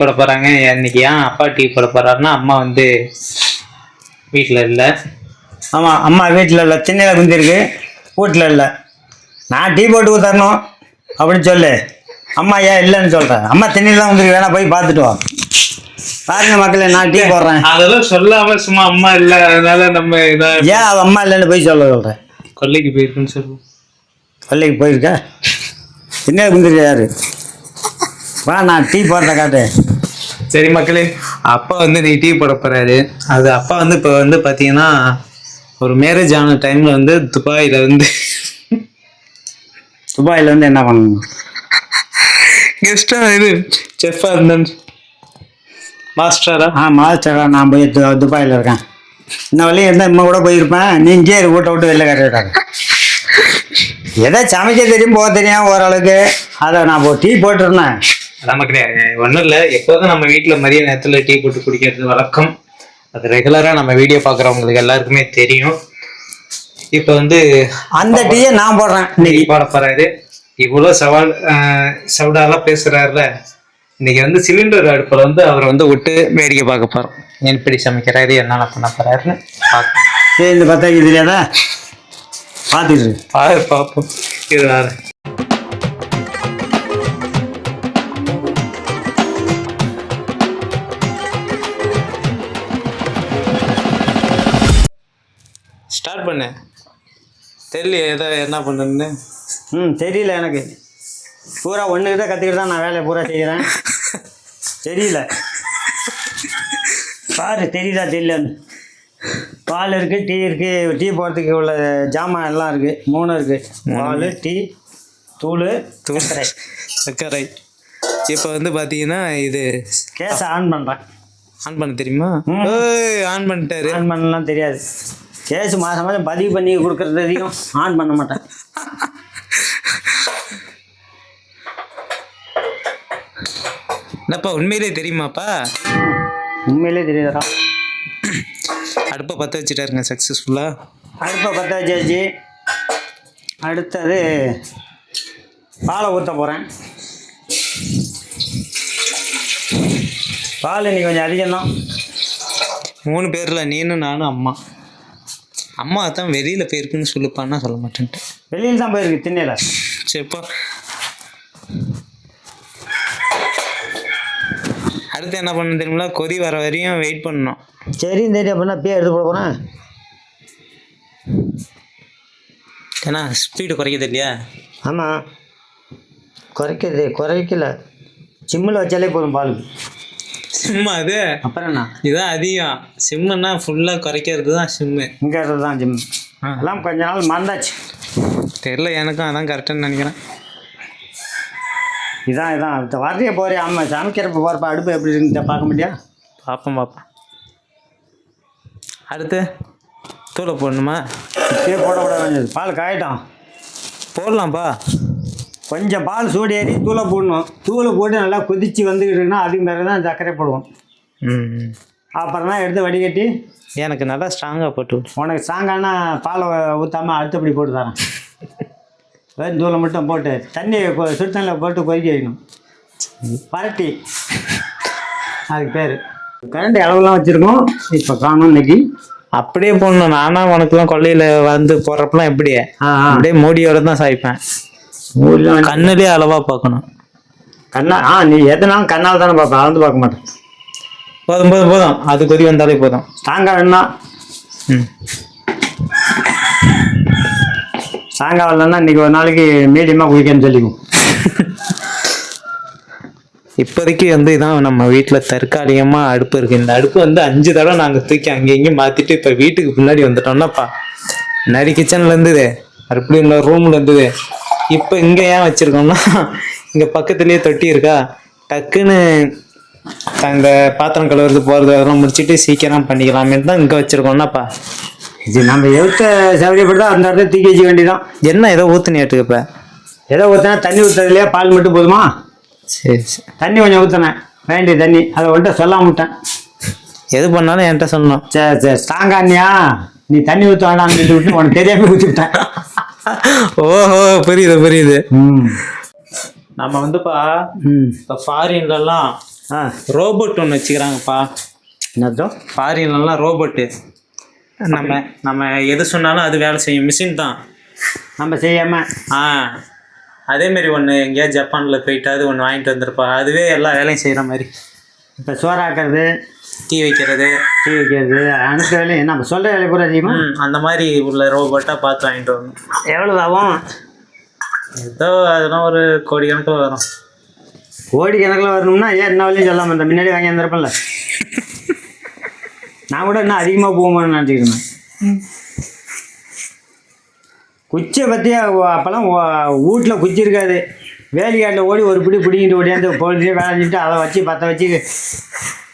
போட போறாங்க. இன்னைக்கு ஏன் அப்பா டீ போட போறாருன்னா அம்மா வந்து வீட்டில் இல்லை. ஆமாம் அம்மா வீட்டில் இல்லை. திண்ணையில் குந்திருக்கு. வீட்டில் இல்லை. நான் டீ போட்டு தரணும் அப்படின்னு சொல்லு. அம்மா ஏன் இல்லைன்னு சொல்கிறேன் அம்மா திண்ணையில் தான் வந்துருக்கு வேணா போய் பார்த்துட்டு வா. பாருங்க மக்களே நான் டீ போடுறேன். அதெல்லாம் சொல்லாம சும்மா அம்மா இல்லை. அதனால நம்ம ஏன் அவள் அம்மா இல்லைன்னு போய் சொல்ல சொல்கிறேன் கொல்லைக்கு போயிருக்குன்னு சொல்லுவோம் பள்ளிக்கு போயிருக்க? திண்ணையில் குந்திருக்க யாரு? வா நான் டீ போடுறேன் காட்டு. சரி மக்களே அப்பா வந்து நீ டீ போட போறாரு. அது அப்பா வந்து இப்போ வந்து பார்த்தீங்கன்னா ஒரு மேரேஜ் ஆன டைம்ல வந்து துபாயில வந்து துபாயில் வந்து என்ன பண்ணணும்? கெஸ்டா இது செஃப்பா இருந்தேன் மாஸ்டரா ஆ? மாஸ்டரா நான் போய் து துபாயில் இருக்கேன். இந்த வழியும் இருந்தால் இம்மா கூட போயிருப்பேன். நீ இங்கே இரு, வீட்டை விட்டு வெளில கட்டிட்டாங்க எதோ சமைக்க தெரியும் போக தெரியும் ஓரளவுக்கு அதை நான் டீ போட்டிருந்தேன். மக்களே ஒன்றும் இல்லை. எப்போதும் நம்ம வீட்டில் மதிய நேரத்தில் டீ போட்டு குடிக்கிறது வழக்கம். அது ரெகுலராக நம்ம வீடியோ பார்க்குறவங்களுக்கு எல்லாருக்குமே தெரியும். இப்போ வந்து அந்த டீயை நான் போடுறேன் இன்னைக்கு. பாட போறாரு. இவ்வளோ சவால் சவுடாலாம் பேசுறாருல. இன்னைக்கு வந்து சிலிண்டர் அடுப்பில் வந்து அவரை வந்து விட்டு வேடிக்கை பார்க்க போறோம். எப்படி சமைக்கிறாரு என்னென்ன பண்ண போறாருன்னு பார்க்க சரி இந்த பத்தாக்கி தெரியாதா? பார்த்துட்டு பார்ப்போம். இது வேற. ஸ்டார்ட் பண்ணு. தெரியல ஏதோ என்ன பண்ணுன்னு. ம் தெரியல எனக்கு. பூரா ஒன்றுக்கிட்ட கற்றுக்கிட்டு தான் நான் வேலையை பூரா செய்கிறேன். தெரியல. பாரு தெரியுதா தெரியலன்னு. பால் இருக்குது டீ இருக்குது டீ போடுறதுக்கு உள்ள ஜாமான் எல்லாம் இருக்குது மூணு. இருக்குது பால் டீ தூள் தூசரை சர்க்கரை. இப்போ வந்து பார்த்தீங்கன்னா இது கேஸை ஆன் பண்ணுறேன் ஆன் பண்ண தெரியுமா? ஆன் பண்ணிட்டாரு. ஆன் பண்ணலாம் தெரியாது. கேஸ் மாதம் மாதம் பதிவு பண்ணி கொடுக்குறது வரைக்கும் ஆன் பண்ண மாட்டேன். என்னப்பா உண்மையிலே தெரியுமாப்பா? உண்மையிலே தெரியுதுடா. அடுப்பை பற்ற வச்சுட்டாருங்க சக்ஸஸ்ஃபுல்லாக அடுப்பை பற்ற வச்சாச்சு. அடுத்தது பாலை ஊற்ற போகிறேன் பால் இன்னைக்கு கொஞ்சம் அதிகம்தான். மூணு பேரில் நீனும் நானும் அம்மா. அம்மா தான் வெளியில் போயிருக்குன்னு சொல்லுப்பான்னா சொல்ல மாட்டேன்ட்டு வெளியில் தான் போயிருக்கு திண்ணையில். சரிப்பா அடுத்து என்ன பண்ணணும் தெரியுங்களா கொதி வர வரையும் வெயிட் பண்ணணும். சரின்னு தெரியும் அப்படின்னா அப்படியே எடுத்து போட போகிறேன் ஏன்னா ஸ்பீடு குறைக்கிறது இல்லையா? ஆமாம் குறைக்கிறது குறைக்கல. சிம்மில் வச்சாலே போதும் பால் சிம்மு அது. அப்புறம் என்ன? இதுதான் அதிகம். சிம்முன்னா ஃபுல்லாக குறைக்கிறது தான் சிம்மு இங்கே தான் ஜிம். எல்லாம் கொஞ்ச நாள் மறந்தாச்சு. தெரில எனக்கும் அதான் கரெக்டுன்னு நினைக்கிறேன். இதான் இதான். இந்த வரைய போகிறேன் ஆமாம் சமைக்கிறப்ப போகிறப்ப அடுப்பு எப்படி இருக்குன்னு பார்க்க முடியா? பார்ப்போம் பார்ப்போம். அடுத்து தூளை போடணுமா? இப்பயே போடக்கூடாது பால் காயட்டும். போடலாம்ப்பா கொஞ்சம் பால் சூடு ஏறி தூளை போடணும். தூளை போட்டு நல்லா கொதித்து வந்துக்கிட்டு இருக்குன்னா அதுக்கு மேலே தான் சர்க்கரை போடுவோம். அப்புறம் தான் எடுத்து வடிகட்டி எனக்கு நல்லா ஸ்ட்ராங்காக போட்டு. உனக்கு சாங்கானா பாலை ஊற்றாமல் அடுத்தபடி போட்டு தரேன். வெறும் தூளை மட்டும் போட்டு தண்ணி கொ- சுடு தண்ணியில் போட்டு கொதிக்க வைக்கணும். பரட்டி. அதுக்கு பேர். கரண்ட் அளவுலாம் வச்சுருக்கோம். இப்போ காணும் இன்னைக்கு. அப்படியே போடணும். நானா உனக்குலாம் கொல்லையில் வந்து போடுறப்பலாம் எப்படி அப்படியே மூடியோட தான் சாய்ப்பேன். ஊர்ல கண்ணுலேயே அளவாக பார்க்கணும். கண்ணா ஆ நீ எதுனாலும் கண்ணால் தானே பார்ப்பேன் அளந்து பார்க்க மாட்டேன். போதும் போதும் போதும். அது கொதி வந்தாலே போதும். ஸ்ட்ராங்காக வேணும்னா. ம். ஸ்ட்ராங்காக இல்லைன்னா இன்றைக்கி ஒரு நாளைக்கு மீடியமாக குடிக்கன்னு சொல்லிக்குவோம் இப்போதைக்கு வந்து இதான் நம்ம வீட்டில் தற்காலிகமாக அடுப்பு இருக்குது இந்த அடுப்பு வந்து அஞ்சு தடவை நாங்கள் தூக்கி அங்கே இங்கேயும் மாற்றிட்டு இப்போ வீட்டுக்கு பின்னாடி வந்துட்டோம்னாப்பா. முன்னாடி கிச்சனில் இருந்தது. மறுபடியும் இன்னொரு ரூமில் இருந்தது. இப்போ இங்கே ஏன் வச்சுருக்கோம்னா இங்கே பக்கத்துலேயே தொட்டி இருக்கா? டக்குன்னு அந்த பாத்திரம் கழுவுறது போகிறது அதெல்லாம் முடிச்சுட்டு சீக்கிரம் பண்ணிக்கலாமேன்னு தான் இங்கே வச்சுருக்கோம்னாப்பா. இது நம்ம எழுத்த சௌகரியப்பட்டு அந்த இடத்துல தூக்கி வச்சுக்க வேண்டியதான் என்ன ஏதோ ஊற்றுனியாட்டுக்கு இப்போ ஏதோ ஊற்றினா தண்ணி ஊற்றுறதுலையே பால் மட்டும் போதுமா? சரி சரி. தண்ணி கொஞ்சம் ஊற்றினேன் வேண்டிய தண்ணி. அதை வந்துட்டு சொல்லாம விட்டேன். எது பண்ணாலும் என்கிட்ட சொன்னோம் சரி சரி ஸ்ட்ராங்கானியா நீ தண்ணி ஊற்ற வேண்டாம்னு சொல்லி விட்டு உனக்கு தெரியாம ஊற்றிவிட்டேன் ஓஹோ புரியுது புரியுது. ம். நம்ம வந்துப்பா இப்போ ஃபாரின்லலாம் ஆ. ரோபோட் ஒன்று வச்சுக்கிறாங்கப்பா. என்னதோ? ஃபாரின்லாம் ரோபோட்டு நம்ம நம்ம எது சொன்னாலும் அது வேலை செய்யும். மிஷின் தான். நம்ம செய்யாமல் ஆ. அதேமாரி ஒன்று எங்கேயாவது ஜப்பானில் போயிட்டு அது ஒன்று வாங்கிட்டு வந்திருப்பா. அதுவே எல்லா வேலையும் செய்கிற மாதிரி. இப்போ சோறாக்குறது டீ வைக்கிறது. டீ வைக்கிறது. அனைத்து வேலையும் நம்ம சொல்கிற வேலை கூட அதிகமாக ம், அந்த மாதிரி உள்ள ரோபோட்டாக பார்த்து வாங்கிட்டு வரணும். எவ்வளோ ஆகும்? ஏதோ அதெல்லாம் ஒரு கோடி கணக்கில் வரும். கோடி கணக்கில் வரணும்னா ஏன் என்ன வேலையும் சொல்லாமல் இந்த முன்னாடி வாங்கி வந்திருப்பேன்ல? நான் கூட இன்னும் அதிகமாக போகுமான்னு நினச்சிக்கிறேன் குச்சியை பற்றி அப்போல்லாம் வீட்டில் குச்சி இருக்காது. வேலிக்காட்டில் ஓடி ஒரு பிடி பிடிங்கிட்டு ஓடியாந்து போட்டு வேலைஞ்சிட்டு அதை வச்சு பற்ற வச்சு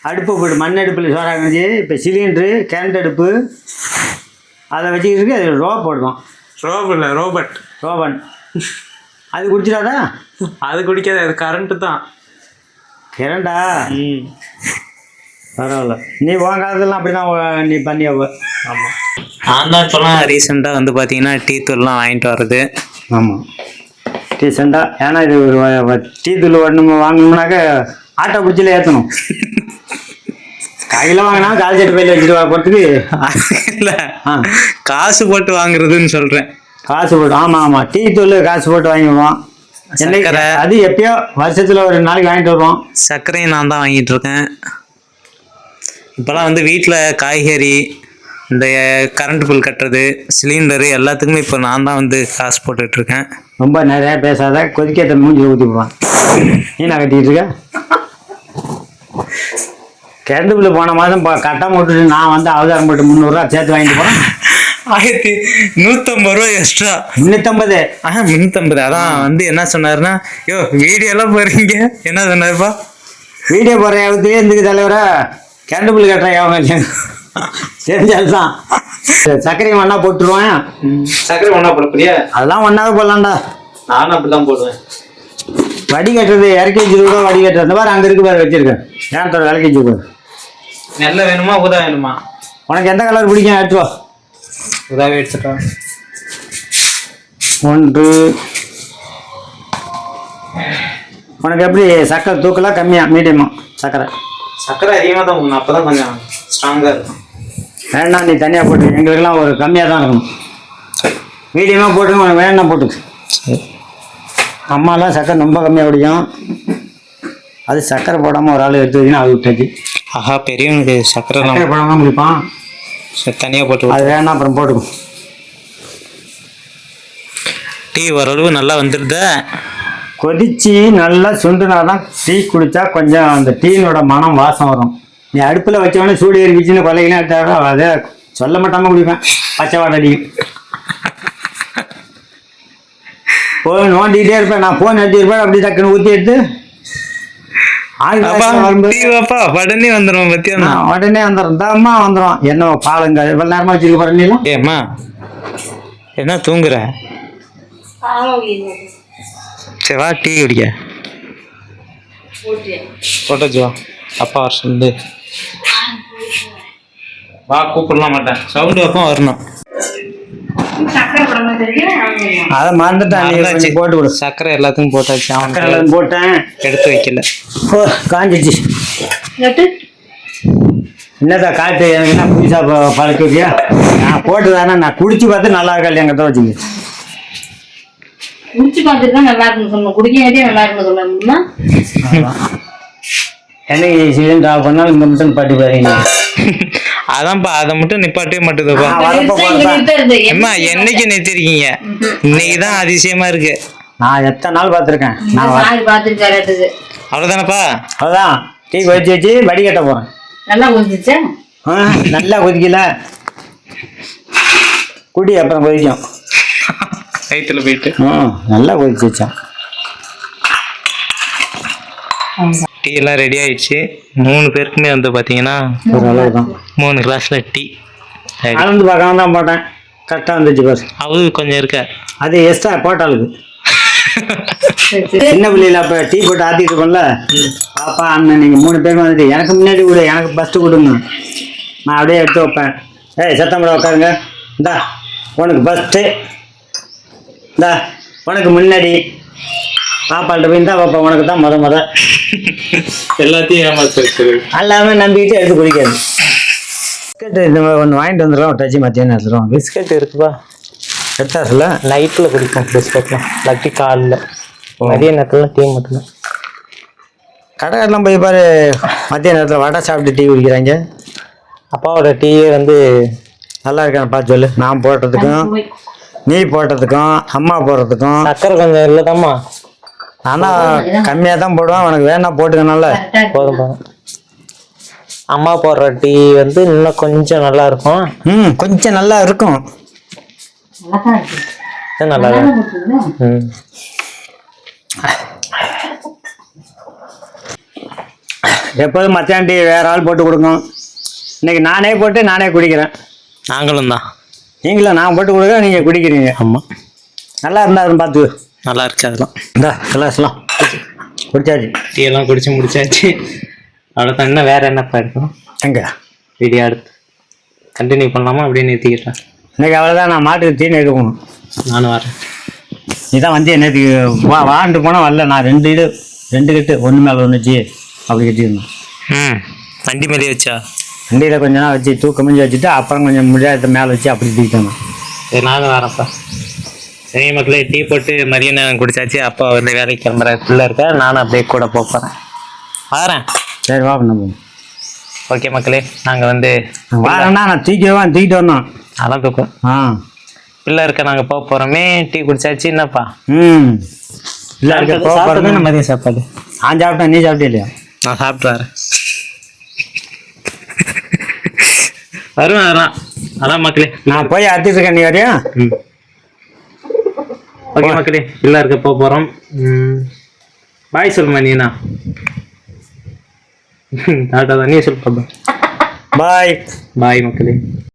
அடுப்பு போட்டு மண் அடுப்பில் சோறாக்குச்சு இப்போ சிலிண்ட்ரு கேரண்ட் அடுப்பு. அதை வச்சுக்கிட்டு அது ரோ போடுறோம் ரோபோ இல்லை ரோபோட். ரோபன் அது குடிச்சிடாதா? அது குடிக்காது அது கரண்ட்டு தான். கிரண்டா ம். பரவாயில்ல. நீ உன் காலத்துலாம் அப்படி தான் நீ பண்ணியாவ. ஆமாம் நான் தான் இப்போலாம் ரீசெண்டாக வந்து பார்த்தீங்கன்னா டீ தூள்லாம் வாங்கிட்டு வர்றது. ஆமாம் டீசெண்டாக ஏன்னா இது டீ தூள் ஒன்று வாங்கணும்னாக்க ஆட்டோ பிடிச்சில ஏற்றணும் கையில் வாங்கினா கால் செட்டு பையில் வச்சுட்டு போகிறதுக்கு இல்லை. காசு போட்டு வாங்குறதுன்னு சொல்கிறேன் காசு போட்டு ஆமாம் ஆமாம் டீ தூள் காசு போட்டு வாங்கிடுவோம். அது எப்பயோ வருஷத்தில் ஒரு நாளைக்கு வாங்கிட்டு வருவோம். சர்க்கரையும் நான் தான் வாங்கிட்டு இருக்கேன். இப்போலாம் வந்து வீட்டில் காய்கறி இந்த கரண்ட் பில் கட்டுறது சிலிண்டரு எல்லாத்துக்குமே இப்போ நான் தான் வந்து காசு போட்டுட்டு இருக்கேன். ரொம்ப நிறையா பேசாத கொதிக்கேற்ற மூஞ்சில் ஊற்றி போவான் நீ நான் கட்டிக்கிட்டு இருக்க? கரண்ட் பில்லு போன மாதம் கட்டாம விட்டுட்டு நான் வந்து அவதாரம் போட்டு முந்நூறுரூவா சேர்த்து வாங்கிட்டு போகிறேன் ஆயிரத்தி நூற்றம்பது ரூபா எக்ஸ்ட்ரா முந்நூற்றம்பது ஆ முந்நூற்றம்பது அதான் வந்து என்ன சொன்னாருன்னா யோ வீடியோலாம் போகிறீங்க என்ன சொன்னாருப்பா? வீடியோ போடுற யாவத்துலேயே இருந்துக்கு தலைவரா? கரண்ட் பில்லு கட்டுற யாவும் இல்லையா? தெரிஞ்சால் தான் சர்க்கரையும் ஒன்றா போட்டுருவேன் சர்க்கரை ஒன்றா போடப்படியா அதெல்லாம் ஒன்றாவே போடலாம்டா. நானும் அப்படி தான் போடுவேன். வடி கட்டுறது இறக்கி வச்சு கூட வடி கட்டுறது. இந்த மாதிரி அங்கே இருக்கு பாரு வச்சிருக்கேன். ஏன்த்தோட விளக்கி வச்சுக்கோ நெல்லை வேணுமா ஊதா வேணுமா? உனக்கு எந்த கலர் பிடிக்கும்? எடுத்து வா ஊதாவே எடுத்துட்டோம் ஒன்று. உனக்கு எப்படி சக்கரை தூக்கலா கம்மியா? மீடியமா சக்கரை சர்க்கரை. அதிகமாக தான் போடணும் அப்போ தான் கொஞ்சம் ஸ்ட்ராங்காக இருக்கும். வேணாம் நீ தனியாக போட்டு. எங்களுக்கெல்லாம் ஒரு கம்மியாக தான் இருக்கணும் மீடியமாக போட்டு உனக்கு வேணா போட்டுக்கு. அம்மாலாம் சக்கரை ரொம்ப கம்மியாக பிடிக்கும் அது சக்கரை போடாமல் ஒரு ஆள் எடுத்து வச்சுன்னா அது விட்டாச்சு ஆஹா பெரியவனுக்கு சர்க்கரை சக்கரை போடாமல் முடிப்பான். தனியாக போட்டு அது வேணா அப்புறம் போட்டுக்கும் டீ ஓரளவு நல்லா வந்துடுதா கொதிச்சு நல்லா சுண்டுனா தான் டீ குடித்தா கொஞ்சம் அந்த டீனோட மனம் வாசம் வரும். நீ அடுப்பில் வச்சவொடனே சூடு ஏறிக்கிச்சுன்னு எடுத்தாக்கா அதை சொல்ல மாட்டாமல் குடிப்பேன். பச்சை வாடை அடிக்கும் போய் நோண்டிக்கிட்டே இருப்பேன். நான் ஃபோன் எடுத்துருப்பேன் அப்படி டக்குன்னு ஊற்றி எடுத்து ஆள் அப்பா வரும்போது டீ வாப்பா உடனே வந்துடும் பத்தியா உடனே வந்துடும் தம்மா வந்துடும் என்ன பாலுங்க இவ்வளோ நேரமாக வச்சுருக்க ஏம்மா என்ன தூங்குற? சரி வா டீ குடிக்க. போட்டாச்சு வா. அப்பா வர சொல்லு வா கூப்பிடலாம் மாட்டேன். சவுண்டு வைப்போம் வரணும். அதை மறந்துட்டேன் போட்டு விடு சர்க்கரை எல்லாத்துக்கும் போட்டாச்சு அவனுக்கு சக்கரை போட்டேன். எடுத்து வைக்கல. ஓ காஞ்சிச்சு. என்னதா காட்டு? எனக்கு என்ன புதுசா ப- பழக்க வைக்கியா? நான் போட்டு தானே நான் குடிச்சு பார்த்து நல்லா இருக்கா இல்லையா கிட்ட வச்சுக்க. குடிச்சு பார்த்துட்டு தான் நல்லா இருக்குன்னு சொல்லணும் குடிக்காதே நல்லா இருக்குன்னு சொல்ல முடியுமா என்னைக்கு சிலிண்டர் ஆஃப் பண்ணாலும் இங்கே மட்டும் பாட்டி பாருங்க. அதான்ப்பா அதை மட்டும் நிப்பாட்டவே மாட்டுதுப்பா. அம்மா என்னைக்கு நிறுத்திருக்கீங்க? இன்னைக்கு தான் அதிசயமா இருக்கு. நான் எத்தனை நாள் பார்த்துருக்கேன்? அவ்வளோதானப்பா அதான் டீ கொதிச்சு வச்சு வடிகட்ட போகிறேன் நல்லா குடிச்சிச்சா நல்லா கொதிக்கல. குடி அப்புறம் கொதிக்கும். வயிற்றுல போயிட்டு. ம் நல்லா கொதிச்சு வச்சேன். டீ எல்லாம் ரெடி ஆயிடுச்சு. மூணு பேருக்குமே வந்து பார்த்தீங்கன்னா ஒரு அளவு தான் மூணு கிளாஸ்ல டீ. அளந்து பார்க்காம தான் போட்டேன். கரெக்டாக வந்துச்சு பாரு அவரு கொஞ்சம் இருக்க அது எக்ஸ்ட்ரா போட்டாளுக்கு சின்ன பிள்ளையில அப்ப டீ போட்டு ஆத்திட்டு இருக்கோம்ல பாப்பா அண்ணன் நீங்க மூணு பேரும் வந்துட்டு எனக்கு முன்னாடி கொடு எனக்கு ஃபர்ஸ்ட் கொடுங்க நான் அப்படியே எடுத்து வைப்பேன். ஏய் சத்தம் போட உட்காருங்க. இந்தா உனக்கு ஃபர்ஸ்ட்டு இந்தா உனக்கு முன்னாடி. பாப்பாள்கிட்ட போய் தான் பாப்பா உனக்கு தான் முத முத. எல்லாத்தையும் ஏமாத்து எல்லாமே நம்பிக்கிட்டு எடுத்து குடிக்காது பிஸ்கட் இந்த மாதிரி ஒன்று வாங்கிட்டு வந்துடுறோம். டச்சு மத்தியானம் எடுத்துருவோம் பிஸ்கட் இருக்குப்பா. எடுத்தாச்சுல? நைட்டில் குடிப்போம் பிஸ்கட்லாம். லக்கி காலில். மதிய நேரத்தில் டீ மட்டும்தான். கடைக்காரெலாம் போய் பாரு மத்திய நேரத்தில் வடை சாப்பிட்டு டீ குடிக்கிறாங்க. அப்பாவோட டீயே வந்து நல்லா இருக்கான்னு பார்த்து சொல்லு. நான் போடுறதுக்கும் நீ போடுறதுக்கும் அம்மா போடுறதுக்கும். சக்கரை கொஞ்சம் இல்லைதாம்மா. ஆனால் கம்மியாக தான் போடுவேன். உனக்கு வேணா போட்டுக்கனால போதும் போதும். அம்மா போடுற டீ வந்து இன்னும் கொஞ்சம் நல்லா இருக்கும். ம் கொஞ்சம் நல்லா இருக்கும். நல்லாதான் இருக்கு இது நல்லா இருக்கும். எப்போதும் மத்தியானம் டீ வேற ஆள் போட்டு கொடுக்கும். இன்னைக்கு நானே போட்டு நானே குடிக்கிறேன். நாங்களும் தான். நீங்களும் நான் போட்டு கொடுக்க நீங்கள் குடிக்கிறீங்க. ஆமாம் நல்லா இருந்தா அதுன்னு பார்த்து நல்லா இருக்கு அதெல்லாம். இந்தா கிளாஸ்லாம் குடிச்சாச்சு. டீ எல்லாம் குடிச்சு முடிச்சாச்சு. அவ்வளோதான் இன்னும் வேற என்னப்பா இருக்கும் எங்க? வீடியோ அடுத்து. கண்டினியூ பண்ணலாமா? அப்படியே நிறுத்திக்கிட்டேன் இன்னைக்கு அவ்வளோதான் நான் மாட்டுக்கு தீனி எடுக்க போகணும். நானும் வரேன். நீ தான் வந்து நேற்று வா வாண்டு போனால் வரல. நான் ரெண்டு இது ரெண்டு கட்டு. ஒன்று மேலே ஒன்று வச்சு அப்படி கட்டியிருந்தேன். ம். வண்டி மேலே வச்சா? வண்டியில் கொஞ்ச நாள் வச்சு தூக்கம் முடிஞ்சு வச்சுட்டு அப்புறம் கொஞ்சம் முடியாத மேலே வச்சு அப்படி தூக்கிட்டேன் நானும் வரேன்ப்பா சரி மக்களே டீ போட்டு மதிய நேரம் குடிச்சாச்சு. அப்பா வந்து வேலைக்கு கிளம்புற பிள்ளை இருக்க? நானும் அப்படியே கூட போக போகிறேன் வரேன் சரி வா போகும் ஓகே மக்களே நாங்கள் வந்து வரேன்னா நான் தூக்கிடுவேன் தூக்கிட்டு வந்தோம் அதான் தூக்கம் ஆ. பிள்ளை இருக்க? நாங்கள் போக போகிறோமே டீ குடிச்சாச்சு. என்னப்பா? ம். இல்லை இருக்க போக போகிறேன் மதியம் சாப்பாடு. நான் சாப்பிட்டேன் நீ சாப்பிட்டே இல்லையா? நான் சாப்பிட்டு வரேன். வருவேன் வரேன் அதான் மக்களே. நான் போய் அறுத்துட்டு இருக்கேன் நீ வரையா ம். ஓகே மக்களே இருக்க போக போகிறோம் பாய் சொல்லுமா நீனா? டாட்டா தான் நீ சொல்லு பாய். பாய் மக்களே.